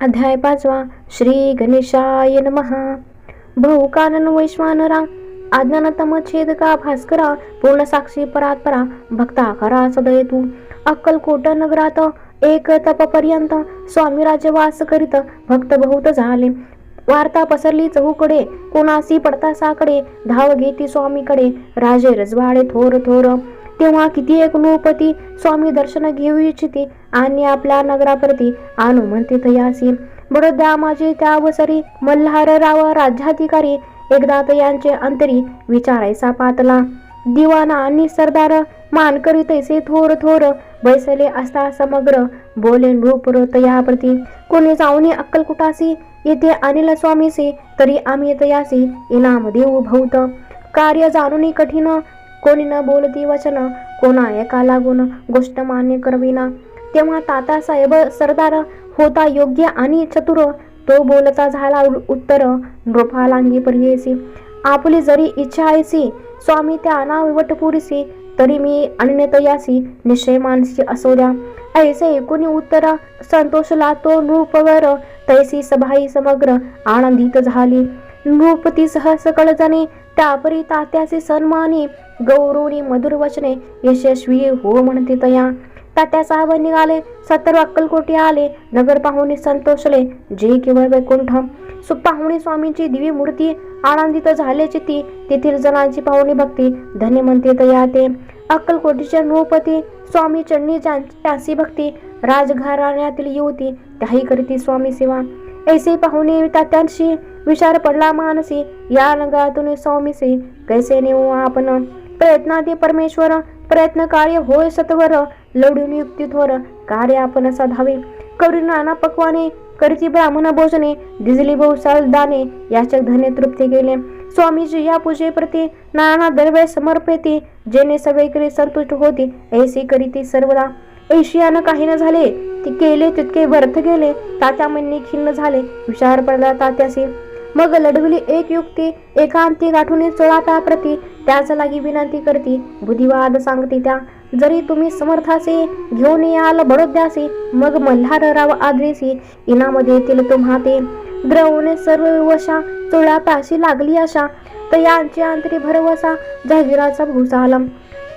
अध्याय पाचवा. श्री गणेशाय नमहा कानन वैश्वानरा अज्ञानतम छेदका भास्करा पूर्ण साक्षी परात्परा भक्ता खरा सदय तू अक्कलकोट नगरात एक तपपर्यंत स्वामी राजवास करीत भक्त बहुत झाले. वार्ता पसरली चहूकडे कोणासी पडता साकडे धाव घेती स्वामीकडे. राजे रजवाडे थोर थोर. तेव्हा किती एक नृपती स्वामी दर्शन घेऊ इच्छिते आणि आपल्या नगराप्रती आणू म्हणते तयासी बडोद्या माझे त्या अवसरी राज्याधिकारी एकदा यांचे अंतरी विचारायचा पातला. दिवाना आणि सरदार मानकरी तैसे थोर थोर बैसले असता समग्र बोले नृपुर तयाप्रती कोणी जाऊनी अक्कलकुटासी येथे अनिल स्वामीसी तरी आम्ही तयासी इनाम देऊ भौत. कार्य जाणून कठीण कोणी न बोलती वचन कोणा एका लागून गोष्ट मान्य करविना. तेव्हा तातासाहेब सरदार होता योग्य आणि चतुर. तो बोलता झाला उत्तर नृपालांगी पर्येसी. आपली जरी इच्छा ऐसी स्वामी त्या अनावट पुरीसी तरी मी अन्यतयासी निश्चय मानसी असो द्या. ऐसे एकूणी उत्तर संतोषला तो नृपवर तैसी सभाई समग्र आनंदित झाली. नृपती सह सकळ जणे त्यापरी तात्याचे सन्मानी गौरवणी मधुर वचने यशस्वी हो म्हणते तया. तात्या साहेब निघाले सत्तर अक्कलकोटी आले नगर पाहुणे संतोषले जे केवळ वैकुंठ. सुख स्वामींची दिवी मूर्ती आनंदित झाल्याची ती तेथील जणांची पाहुणी भक्ती धन्य म्हणते तया ते. अक्कलकोटीचे नृपती स्वामी चढणी त्यासी भक्ती राजघराण्यातील युवती त्याही करीती स्वामी सेवा. ऐसे पाहुणे तात्यांशी विचार पडला मानसी या नगरातून स्वामीसे कैसे नेऊ आपण? प्रयत्नाती परमेश्वर प्रयत्न कार्य होय सत्वर लढून युक्ती थोर कार्य आपण साधावे. करून नाना पक्वाने करती ब्राह्मण भोजने दिजली बहुसाल दाने याच्या धने तृप्ती गेले स्वामीजी या पूजेप्रती नाना दरवे समर्पिती जेने सगळीकडे संतुष्ट होती ऐसी करीती सर्वदा. ऐशियानं काही न झाले ती केले तितके व्यर्थ गेले तात्या म्हणणे खिन्न झाले विचार पडला तात्यासी मग लढविली एक युक्ती एकांती गाठुनी चोळाता प्रती. त्याच लागी विनंती करती बुद्धिवाद सांगती त्या. जरी तुम्ही समर्थासे घेऊन याल बडोद्यासी मग मल्हार राव आदरीसी इनामध्ये येतील तुम्हा ते द्रवणे सर्व वशा चोळापाशी लागली अशा तर यांची आंतरी भरवसा जाहिराचा भूसाला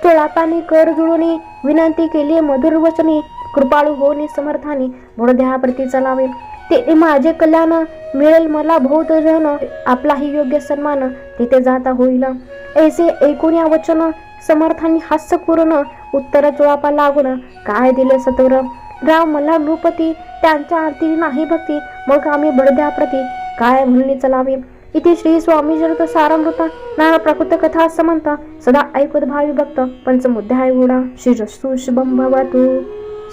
चोळापानी कर जुळूनी विनंती केली मधुर वचनी. कृपाळू होणे समर्थाने बडोद्याप्रती चलावे. ते माझे कल्याण मिळेल मला बहुत जन आपलाही योग्य सन्मान तिथे जाता होईल. ऐसे ऐकून या वचन समर्थांनी हास्य करून उत्तर चोळापा लागून काय दिले सतवर राव मला नृपती त्यांच्या आरती नाही भक्ती मग आम्ही बडद्याप्रती काय म्हणणे चलावे? इथे श्री स्वामी जरत सारामृत नाना प्रकृत कथा समंत सदा ऐकत भावी भक्त पंचमुद्ध्याय गुणा श्री शुभम भवतु.